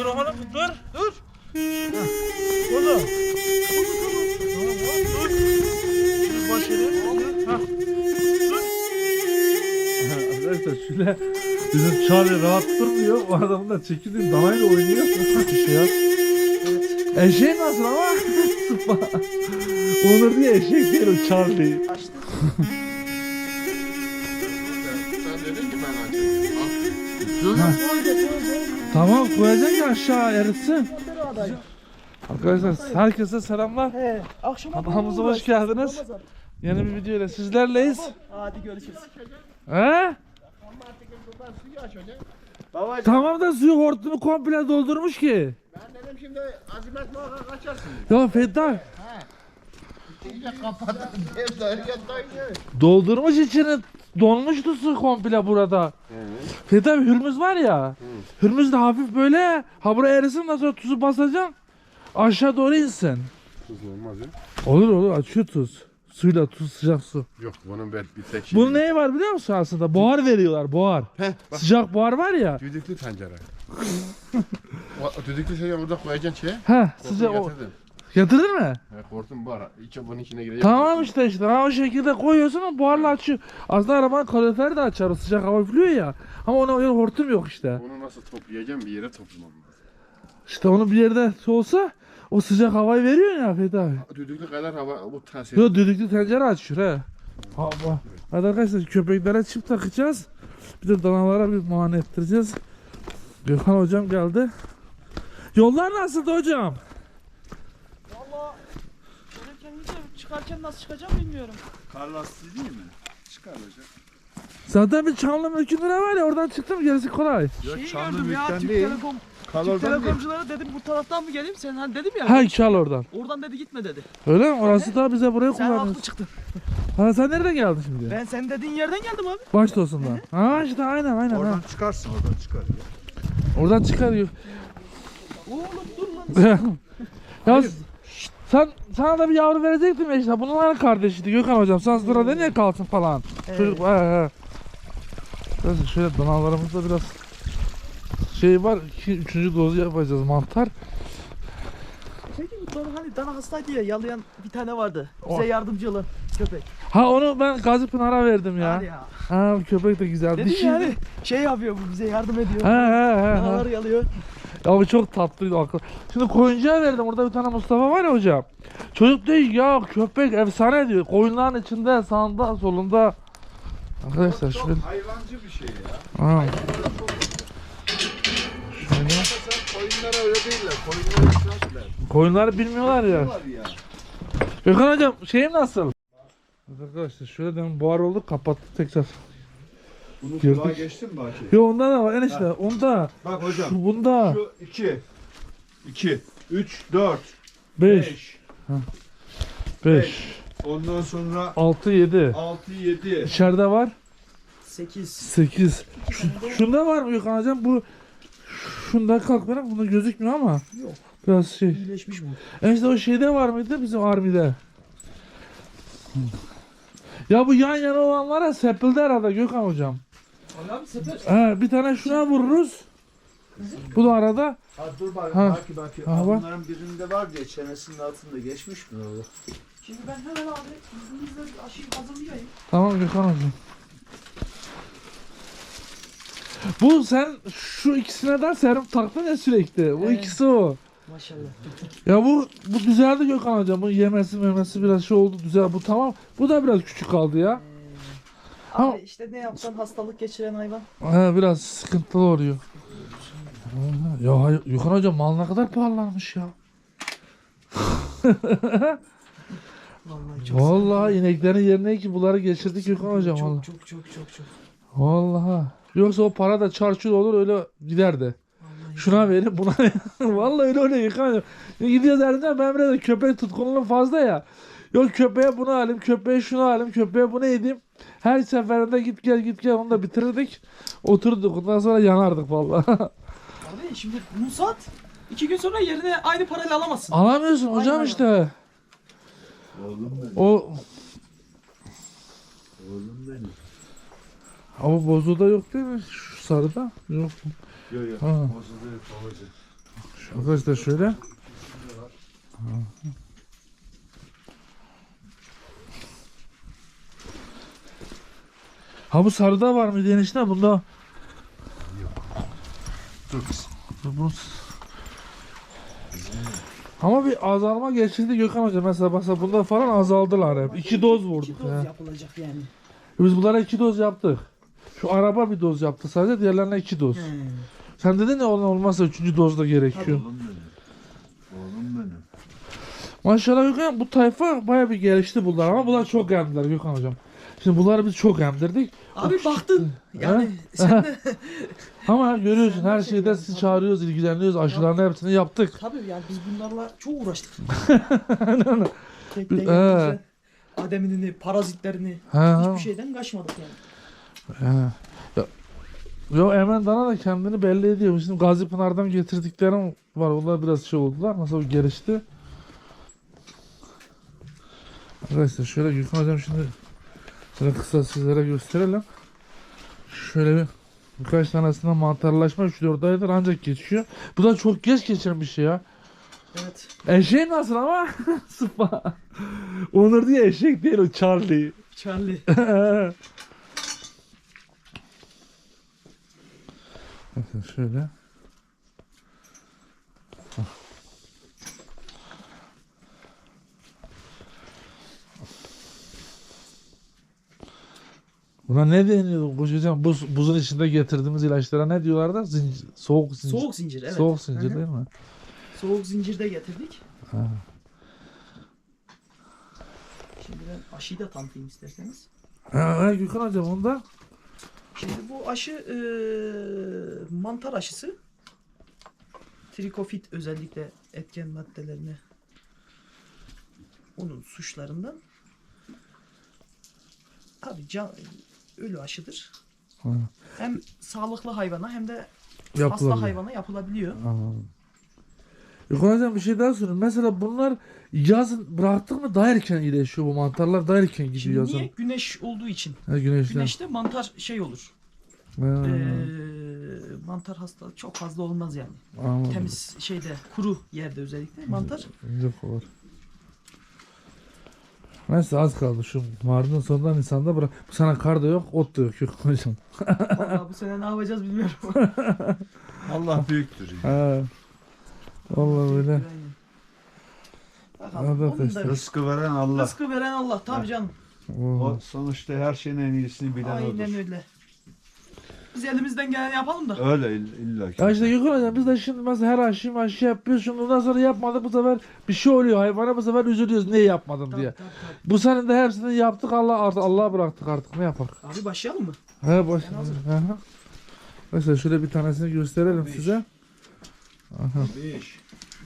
dur oğlum dur dur. Oğlum. Dur. Dur baş. Arkadaşlar şöyle bizim Charlie rahat durmuyor. O adam da çekildiğin danayla oynuyor. Bir şey yap. Eşeği nasıl ama? Onur diye eşek o Charlie. Sen dedin ki ben açayım. Tamam koyacaksın ki aşağı eritsin. Arkadaşlar herkese selamlar. He, akşama Kanalımıza hoş geldiniz. Yeni bir video ile sizlerleyiz. Hadi görüşürüz. He? Baba Tamam da suyu hortumu komple doldurmuş ki. ben dedim şimdi azimet muhakkak kaçarsın. Ya Fedda İyice kapattım. Doldurmuş içini donmuştu su komple burada. Fedda Hürmüz var ya. Hürmüz de hafif böyle ha buraya erisin ondan sonra tuzu basacaksın. Aşağı doğru insin. Tuz olmaz ya. Olur olur açıyor tuz. Suyla tuz sıcak su. Yok bunun bir, bir tek şey. Bunun neyi var biliyor musun aslında? Buhar veriyorlar buhar. Heh, bak. Sıcak buhar var ya. Düdüklü tencere. o, düdüklü tencere orada koyacaksın şeye. He sıcak o. getirdin. Getirdin mi? He, hortum var. İçe bunun içine girecek. Tamam işte işte ha, o şekilde koyuyorsun o buharla açıyor. Aslında arabanın kaloriferi de açar o sıcak hava üflüyor ya. Ama ona öyle hortum yok işte. Onu nasıl toplayacağım bir yere toplamam lazım. İşte onu bir yerde olsa o sıcak havayı veriyor ya Fethi abi. Düdüklü kadar hava bu tasir. Yo düdüklü tencere açıyor he. Hava. Hadi arkadaşlar köpeklere çift takacağız. Bir de danalara bir muayene ettireceğiz. Gökhan hocam geldi. Yollar nasıldı hocam? Valla gelirken iyice çıkarken nasıl çıkacağım bilmiyorum. Kar lastiği değil mi? Çıkarılacak. Zaten bir Çamlı mülkün lira var ya oradan çıktım gerisi kolay. Yok Şeyi Çamlı gördüm ya Türk değil. Telekom. Türk oradan değil. Telekomculara dedim bu taraftan mı geleyim sen hani dedim ya. Ha çal oradan. Oradan dedi gitme dedi. Öyle mi? Orası da bize buraya Sen kullanmış. haklı çıktın. Ha sen nereden geldin şimdi? Ben sen dediğin yerden geldim abi. Baş tosundan. Ha işte aynen aynen. Oradan ha. çıkarsın oradan çıkar. ya. Oradan çıkarıyor. Oğlum dur lan. ya sen sana da bir yavru verecektim ya işte. Bunların kardeşiydi Gökhan hocam. Sen burada niye kalsın falan. Çocuk he he. Neyse şöyle danalarımızda biraz şey var. İki, üçüncü dozu yapacağız mantar. Peki bu dana hani dana hastaydı ya yalayan bir tane vardı. Bize O- yardımcı olan köpek. Ha onu ben Gazi Pınar'a verdim ya. Hadi ya. Ha bu köpek de güzel. Dedim Dişi. yani şey yapıyor bu bize yardım ediyor. He he he. he. Danaları yalıyor. Bu çok tatlıydı akıl. Şimdi koyuncuya verdim. Orada bir tane Mustafa var ya hocam. Çocuk diyor ya köpek efsane diyor. Koyunların içinde sağında solunda. Arkadaşlar Çok şöyle. hayvancı bir şey ya. Ha. Şöyle. Koyunlara öyle değiller. Koyunlara şaşlar. Koyunları bilmiyorlar ya. Gökhan hocam şeyim nasıl? Arkadaşlar şöyle demin buhar olduk kapattık tekrar. Bunu Girdik. kulağa geçtin mi Baki? Yo onda da var enişte onda. Bak hocam. Şu bunda. Şu 2 2 3 4 5 5 5 Ondan sonra 6 7 6 7 İçeride var 8. 8 Şunda var mı Gökhan hocam bu Şunda kalk benim bunda gözükmüyor ama Yok. Biraz şey İyileşmiş bu. Enişte o şeyde var mıydı bizim armide? Ya bu yan yana olanlara sepildi herhalde Gökhan hocam. He, bir tane şuna vururuz. Bu da arada. Ha dur bak Ha. Baki Baki. Ha, bak. Bunların birinde var diye çenesinin altında geçmiş mi o? Şimdi ben hemen abi izninizle aşıyı hazırlayayım. Tamam Gökhan hocam. Bu sen şu ikisine de serum taktın ya sürekli. Bu Evet. ikisi o. Maşallah. Ya bu bu düzeldi Gökhan hocam. Bu yemesi memesi biraz şey oldu güzel. Bu tamam. Bu da biraz küçük kaldı ya. Ha. Abi işte ne yapsan hastalık geçiren hayvan. He, biraz sıkıntılı oluyor. Ya Gökhan hocam mal ne kadar pahalanmış ya. Vallahi çok Vallahi ineklerin yerine ki bunları geçirdik Gökhan hocam. çok, vallahi. çok çok çok çok. Vallahi. Yoksa o para da çarçur olur öyle giderdi. Vallahi Şuna verip buna Vallahi öyle öyle yıkamıyorum. Gidiyoruz Erdem ben biraz da köpek tutkunluğum fazla ya. Yok köpeğe bunu alayım, köpeğe şunu alayım, köpeğe bunu edeyim. Her seferinde git gel git gel onu da bitirirdik. Oturduk ondan sonra yanardık vallahi. Abi şimdi bunu sat. İki gün sonra yerine aynı parayla alamazsın. Alamıyorsun hocam Aynen. işte. Oğlum benim. O Oğlum benim. ama bozuğu da yok değil mi? Şu sarıda yok. Yok yok. Ha. Bozuldu yok babacığım. Arkadaşlar şöyle. Ha bu sarıda var mı enişte bunda? Dur kız. Bu... Ama bir azalma geçirdi Gökhan Hoca mesela mesela bunda falan azaldılar hep. İki doz vurduk İki doz ya. yapılacak yani. Biz bunlara iki doz yaptık. Şu araba bir doz yaptı sadece diğerlerine iki doz. He. Sen dedin ya olan olmazsa üçüncü doz da gerekiyor. Oğlum benim. Oğlum benim. Maşallah Gökhan bu tayfa baya bir gelişti bunlar ama bunlar çok emdiler Gökhan hocam. Şimdi bunları biz çok emdirdik. Abi baktın. Yani sen de Ama görüyorsun her şey şeyde sizi çağırıyoruz, ilgileniyoruz. Aşılarını hepsini yaptık. tabii yani biz bunlarla çok uğraştık. Aynen. Tek tek yapınca Ademinini, parazitlerini Ha, hiçbir şeyden kaçmadık yani. Ha. Ya, yo Emen Dana da kendini belli ediyor. Şimdi Gazi Pınar'dan getirdiklerim var. Onlar biraz şey oldular. Nasıl gelişti. Arkadaşlar şöyle Gökhan hocam şimdi şöyle kısa sizlere gösterelim. Şöyle bir birkaç tanesinden mantarlaşma 3-4 aydır ancak geçiyor. Bu da çok geç geçen bir şey ya. Evet. Eşeğin nasıl ama? Sıfa. Onur diye eşek değil o Charlie. Charlie. Bakın şöyle. Buna ne deniyor hocam? Buz, buzun içinde getirdiğimiz ilaçlara ne diyorlar da? Zincir, soğuk zincir. Soğuk zincir evet. Soğuk zincir değil mi? Soğuk zincirde getirdik. Ha. Şimdi ben aşıyı da tanıtayım isterseniz. Ha, Gökhan hocam onda. Şimdi bu aşı eee, mantar aşısı. Trikofit özellikle etken maddelerini onun suçlarından. Tabii can, ölü aşıdır. Ha. Hem sağlıklı hayvana hem de hasta hayvana yapılabiliyor. Anladım. Gökhan hocam bir şey daha sorayım. Mesela bunlar yazın bıraktık mı daha erken iyileşiyor bu mantarlar daha erken gidiyor Şimdi yazın. niye? Güneş olduğu için. Ha, güneşten. Güneşte mantar şey olur. Ha, Eee, mantar hastalığı çok fazla olmaz yani. anladım. Temiz şeyde kuru yerde özellikle mantar. Yok olur. Neyse az kaldı şu Mart'ın sonunda Nisan'da bırak. Bu sene kar da yok, ot da yok. Yok hocam. Vallahi bu sene ne yapacağız bilmiyorum. Allah büyüktür. ya. Ha. Vallahi öyle. Aynen. Bakalım. Evet, Onun da işte. Rızkı veren Allah. rızkı veren Allah tabii canım. Oo. O sonuçta her şeyin en iyisini bilen Aynen odur. öyle. Biz elimizden geleni yapalım da. Öyle ill- illa ki. Ya işte Gökhan hocam biz de şimdi mesela her aşı aşı yapıyoruz. Şimdi ondan sonra yapmadık bu sefer bir şey oluyor. Hayvana bu sefer üzülüyoruz. Niye yapmadım Tabii, diye. tabii. Bu sene de hepsini yaptık. Allah artık Allah'a bıraktık artık. Ne yapak? Abi başlayalım mı? He boş. Ben hazırım. Hı hı. Mesela şöyle bir tanesini gösterelim Beş. size. Aha. Beş.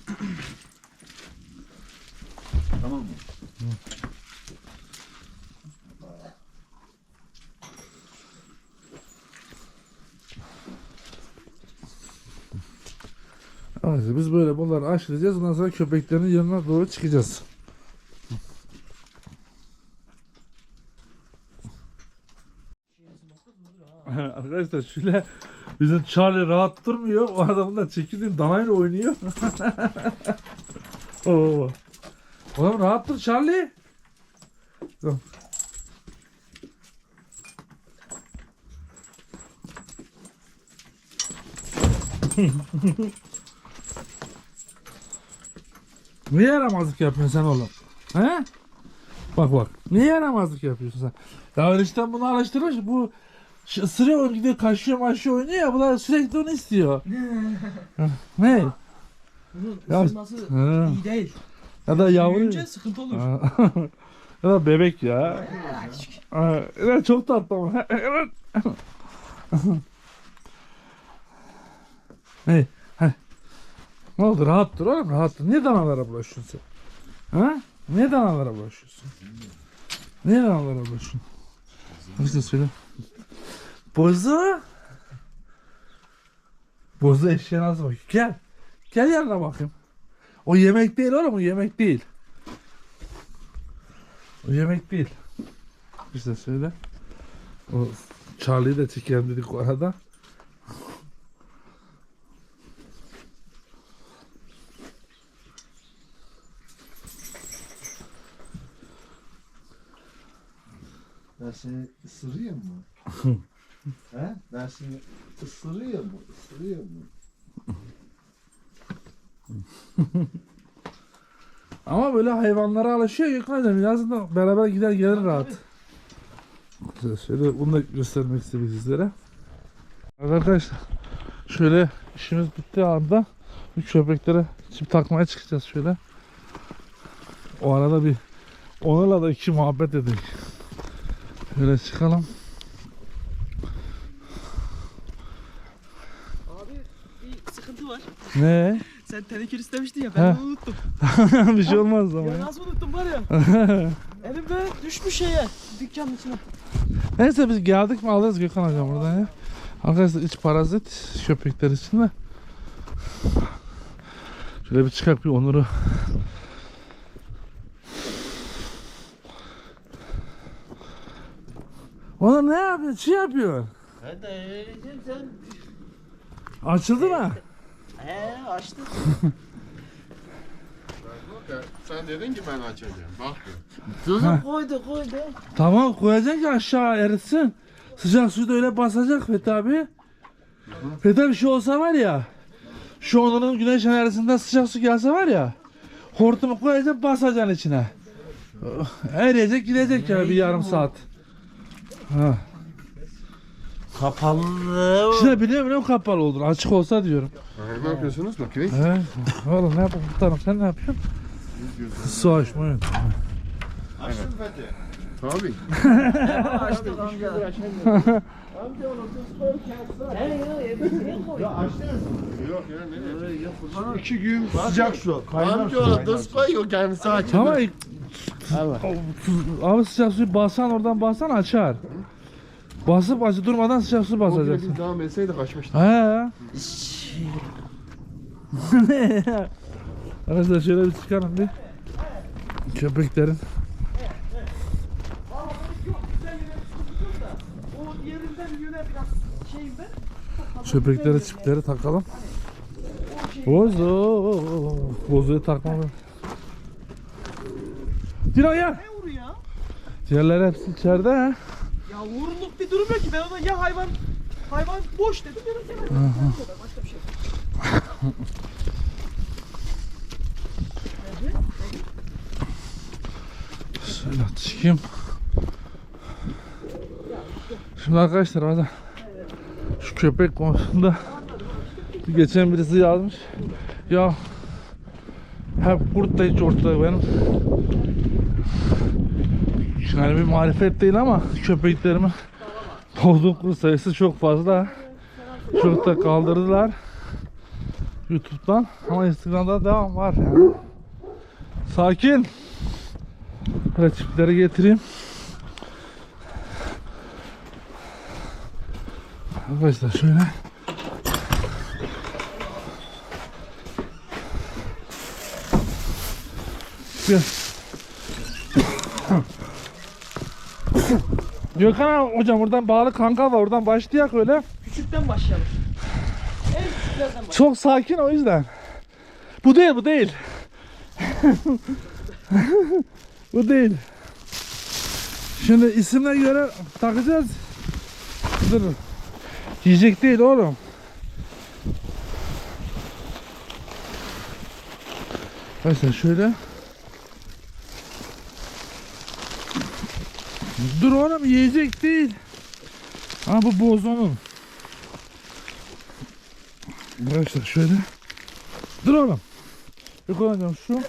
Tamam mı? Evet, biz böyle bunları aşılayacağız. Ondan sonra köpeklerin yanına doğru çıkacağız. Arkadaşlar şöyle bizim Charlie rahat durmuyor. O adamın da çekirdeğin danayla oynuyor. Oo. Oğlum rahat dur Charlie. Tamam. Niye yaramazlık yapıyorsun sen oğlum? He? Bak bak. Niye yaramazlık yapıyorsun sen? Ya enişten bunu alıştırmış. Bu ısırıyor gidiyor kaşıyor maşıyor oynuyor ya. Bunlar sürekli onu istiyor. ne? Bunun Ya- ısınması Ha. iyi değil. Ya da yavru. Büyüyünce sıkıntı olur. ya da bebek ya. Aa, Evet çok tatlı ama. Evet. hey. Ne oldu rahat dur oğlum rahat dur. Niye danalara bulaşıyorsun sen? Ha? Niye danalara bulaşıyorsun? Niye danalara bulaşıyorsun? İşte söyle. Bozu. Bozu eşeğe nasıl bak? Gel. Gel yanına bakayım. O yemek değil oğlum o yemek değil. O yemek değil. İşte söyle. O Charlie'yi de çekelim dedik o arada. Ben seni ısırayım mı? He? Ben seni ısırayım mı? Isırayım mı? Ama böyle hayvanlara alışıyor Gökhan hocam. Biraz da beraber gider gelir rahat. Güzel, Şöyle bunu da göstermek istedim sizlere. Evet arkadaşlar. Şöyle işimiz bittiği anda bu köpeklere çip takmaya çıkacağız şöyle. O arada bir onlarla da iki muhabbet edelim. Şöyle çıkalım. Abi bir sıkıntı var. Ne? Sen tenekür istemiştin ya ben Heh. onu unuttum. bir şey olmaz ama Ya ya. nasıl unuttum var ya. Elimde düşmüş şeye dükkanın içine. Neyse biz geldik mi alırız Gökhan hocam buradan ya. Arkadaşlar iç parazit köpekler için de. Şöyle bir çıkak bir Onur'u. Onur ne yapıyor? Çi yapıyor. Hadi sen. Açıldı mı? He açtım. Sen dedin ki ben açacağım. Bak. Tuzu koydu koydu. Tamam koyacaksın ki aşağı eritsin. Sıcak suyu da öyle basacak Fethi abi. Fethi abi şey olsa var ya. Şu Onur'un güneş enerjisinden sıcak su gelse var ya. Hortumu koyacaksın basacaksın içine. Eriyecek gidecek ya bir yarım saat. Ha. Kapalı. İşte biliyorum biliyorum kapalı olur. Açık olsa diyorum. Ne yapıyorsunuz makineyi? He. Oğlum ne yapıyorsun muhtarım sen ne yapıyorsun? Su açmayı. Açtın Fethi. Tabii. Açtık amca. Amca onu tuz koy kağıtsa. Ya niye koy? Yok ya kurban İki gün sıcak su. Kaynar Amca tuz su. koyuyor kendisi açıyor. Tamam. Evet. Abi sıcak suyu bassan oradan bassan açar. Basıp açı durmadan sıcak su basacaksın. biz devam etseydik açmıştık. He. Arkadaşlar şöyle bir çıkalım bir. Köpeklerin. Köpekleri çipleri takalım. Bozo. Bozoyu takmam. Dino gel. Ne vuru ya? Diğerleri hepsi içeride ha. Ya vuruluk bir durum yok ki ben ona ya hayvan hayvan boş dedim ya da kenara. Başka bir şey. yok. Şöyle çıkayım. Şimdi arkadaşlar bazen şu köpek konusunda geçen birisi yazmış. Ya hep kurt da hiç ortada benim. Yani bir marifet değil ama köpeklerimi doğduğum kurt sayısı çok fazla. Çok da kaldırdılar. Youtube'dan ama Instagram'da devam var yani. Sakin. Böyle çipleri getireyim. Arkadaşlar şöyle. Gel. Gökhan hocam buradan bağlı kanka var oradan başlayak öyle. Küçükten başlayalım. En küçüklerden başlayalım. Çok sakin o yüzden. Bu değil bu değil. bu değil. Şimdi isimle göre takacağız. Dur. Yiyecek değil oğlum. Mesela şöyle. Dur oğlum yiyecek değil. Ha bu bozonun. Arkadaşlar şöyle. Dur oğlum. Bir kullanacağım şu.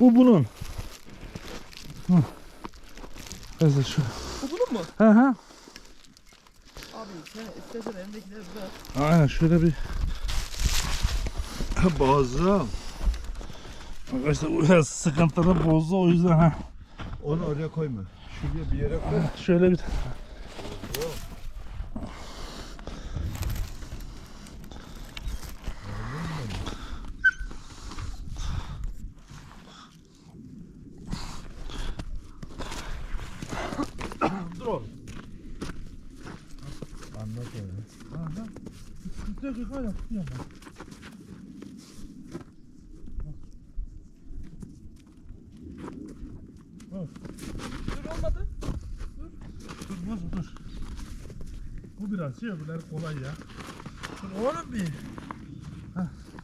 Bu bunun. Arkadaşlar şu. Bu bunun mu? Hı hı. Abi sen istersen elindekileri bırak. Aynen şöyle bir. Boğazım. Arkadaşlar bu biraz sıkıntılı bozdu o yüzden ha. Onu oraya koyma. Şuraya bir yere koy. Şöyle bir. Dur oğlum. Anlat onu. Aha. Sıkıntı yok yok hala tutuyorum ben. Dur olmadı. Şey öbürleri kolay ya. Dur oğlum bir.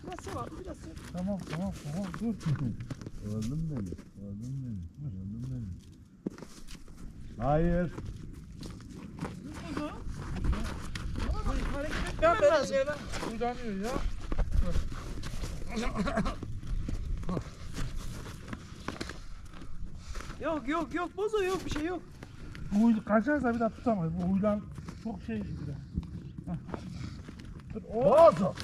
Biraz sen abi biraz. Tamam tamam tamam dur. Oğlum benim. Oğlum benim. Oğlum benim. Hayır. Ya lazım. yeğenim uylanıyor ya. Yok yok yok bozo yok bir şey yok. Bu kaçarsa bir daha tutamayız. Bu huylan çok şey. Hah. Dur oğlum. Bozo.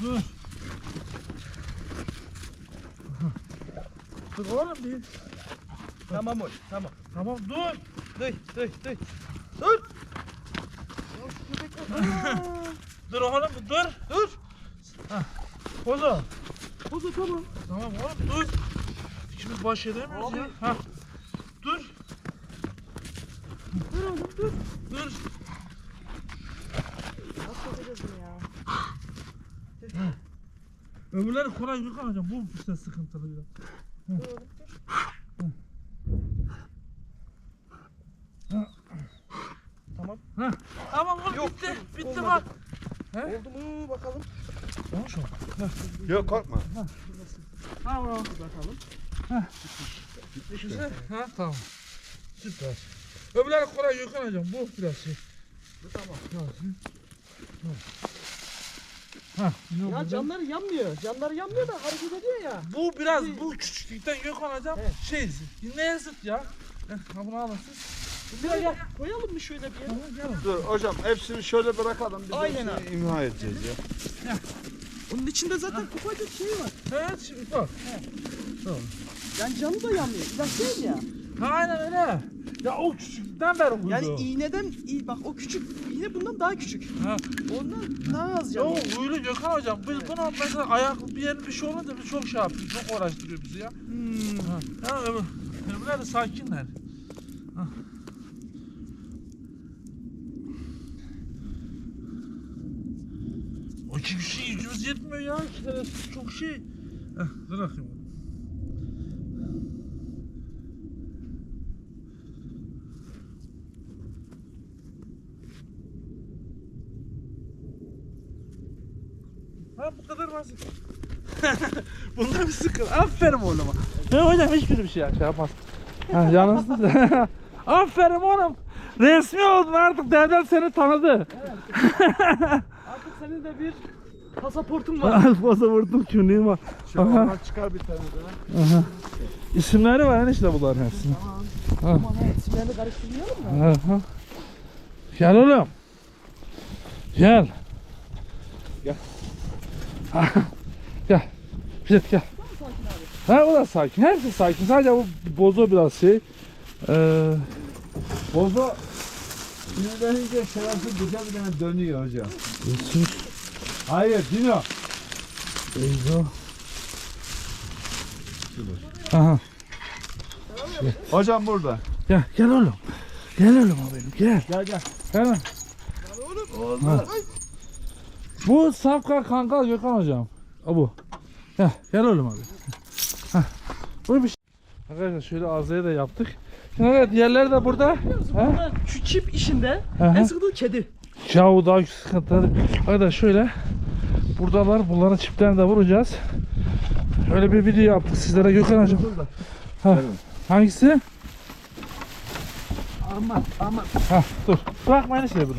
Dur. Dur oğlum bir. Tamam oğlum tamam. Tamam dur. Dur dur dur. Dur. Dur oğlum dur. Dur. Bozo. Bozo tamam. Tamam oğlum dur. Şimdi baş edemiyoruz ya. Ha. Dur. Dur oğlum dur. Dur. Nasıl bunu ya? Öbürleri kolay yıkamayacağım. Bu işte sıkıntılı biraz. Dur oğlum dur. Tamam. Ha. Tamam oğlum Yok, bitti. Bitti olmadı. bak. Oldu mu bakalım. Olmuş mu? Yok korkma. Tamam. Bakalım. Güzel. Ha tamam. Süper. Öbürleri kolay yıkanacağım. Bu biraz şey. Bu tamam. Ha. ne Ya canları yanmıyor. Canları yanmıyor da hareket ediyor ya. Bu biraz bu küçüklükten yıkanacağım. Evet. Şey neye zıt ya? Eh, Ha bunu alın siz. Buraya gel. Koyalım mı şöyle bir yere? Tamam. Dur hocam hepsini şöyle bırakalım. Biz Aynen hepsini imha edeceğiz ya. Onun içinde zaten ufacık şey var. Evet şimdi bak. Yani canı da yanmıyor. İlaç değil ya. Ha, aynen öyle. Ya o küçüklükten beri huydu. Yani iğneden iyi bak o küçük iğne bundan daha küçük. Ha. Ondan daha az canı. o huylu Gökhan hocam. Biz bunu mesela ayak bir yerin bir şey olunca biz çok şey yapıyoruz. Çok uğraştırıyor bizi ya. Hmm. Ha. Ya öbür, öbürler de sakinler. Ha. O iki kişi gücümüz yetmiyor ya. Çok şey. Heh, dur bakayım. Ha bu kadar basit. Sıkıntı. Aferin oğluma. Ben hocam hiçbir bir şey şey yapmaz. Ha, yalnız Aferin oğlum. Resmi oldun artık devlet seni tanıdı. Artık senin de bir pasaportun var. Pasaportum kimliğim var. Şu Aha. ondan çıkar bir tane daha. İsimleri var enişte bunların hepsinin. Aman ha isimlerini karıştırmayalım da. Aha. Gel oğlum. Gel. Gel. gel. Git gel. Ha o da sakin. Hepsi sakin. Sadece bu bozo biraz şey. Ee, Bozo sinirlenince şerefsiz bize bir tane dönüyor hocam. Hayır Dino. bozo. Aha. Hocam burada. Gel gel oğlum. Gel oğlum benim gel. Gel gel. Gel lan. Ha. Bu safka kangal Gökhan hocam. O bu. Gel, gel oğlum abi. Heh. Bu bir şey. Arkadaşlar şöyle ağzıya da yaptık. Şimdi evet diğerleri de burada. He? Burada şu çip işinde Aha. en sıkıntılı kedi. Ya o daha sıkıntı. Arkadaşlar şöyle. Buradalar. Bunların çiplerini de vuracağız. Öyle bir video yaptık sizlere Gökhan hocam. Ha. Hangisi? Aman aman. Ha dur. Bırakmayın işte bunu.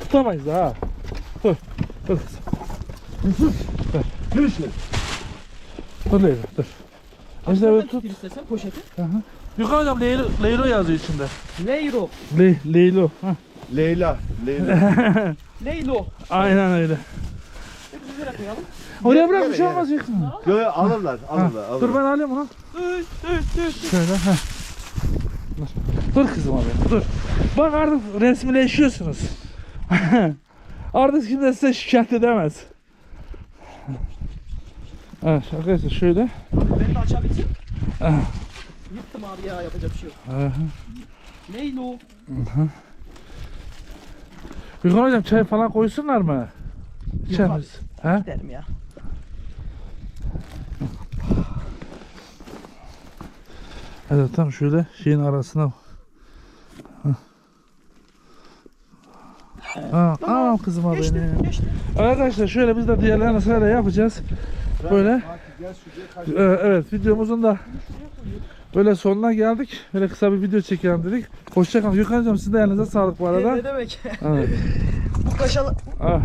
Tutamayız daha. Dur. Dur. Dur. Dur. Dur Leyla dur. İşte böyle tut. Bir istesen poşeti. Yukarı hocam Leylo, Leylo yazıyor içinde. Leyro. Le, Leylo. Hah. Leyla. Leyla. Leylo. Aynen öyle. Oraya bırak bir şey olmaz yıkma. Yo, yo, alırlar alırlar. alırlar. Dur ben alayım onu. Şöyle. heh. Dur. Dur kızım abi. Dur. Bak artık resmileşiyorsunuz. artık kimse size şikayet edemez. Evet arkadaşlar şöyle. Ben de açabilsem. Ah. Yıktım abi ya yapacak bir şey yok. Aha. Leylo. Gülkan hocam çay falan koysunlar mı? İçeriz. He? Derim ya. Evet tam şöyle şeyin arasına. Hah. Aa, aa kızıma Geçti, benim. geçti. Arkadaşlar şöyle biz de diğerlerini sırayla yapacağız. Böyle. Ee, Evet videomuzun da böyle sonuna geldik. Böyle kısa bir video çekelim dedik. Hoşçakalın. Gökhan'cığım sizin de elinize sağlık bu arada. Ne demek? Evet. Bu kaşalı Ah.